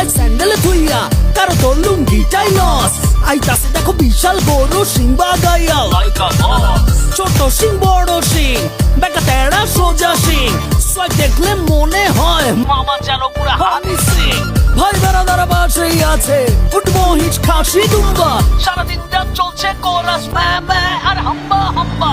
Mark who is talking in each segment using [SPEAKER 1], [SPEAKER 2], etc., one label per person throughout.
[SPEAKER 1] দৌড়ায় স্যান্ডেল ধুইয়া কারও তোর লুঙ্গিটাই লস আইতাছে দেখো বিশাল গরু সিংবা গাইয়া ছোট সিং বড় সিং বেকা তেড়া সোজা সিং সোয়াগ দেখলে মনে হয় মামা যেন পুরা হানি সিং ভাই বেড়াদারা বাসেই আছে উঠবো হিচ খাসি দুম্বা। সারাদিনটা চলছে কোরাস ম্যা ম্যা আর হাম্বা হাম্বা।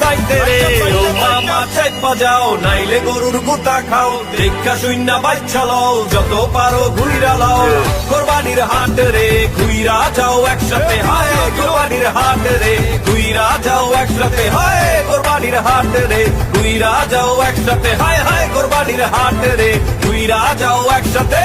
[SPEAKER 2] সাইতে মামা চাইত বাজাও, নাইলে গরুর গুতা খাও। দেখা শূন্য বাচ্চা লও যত পারো ঘুইরা লাও। কোরবানির হাট রে, ঘুইরা যাও একসাথে। হায়, কোরবানির হাট রে, ঘুইরা যাও একসাথে। হায়, কোরবানির হাট রে, ঘুইরা যাও একসাথে। হায় হায়, কোরবানির হাট রে, ঘুইরা যাও একসাথে।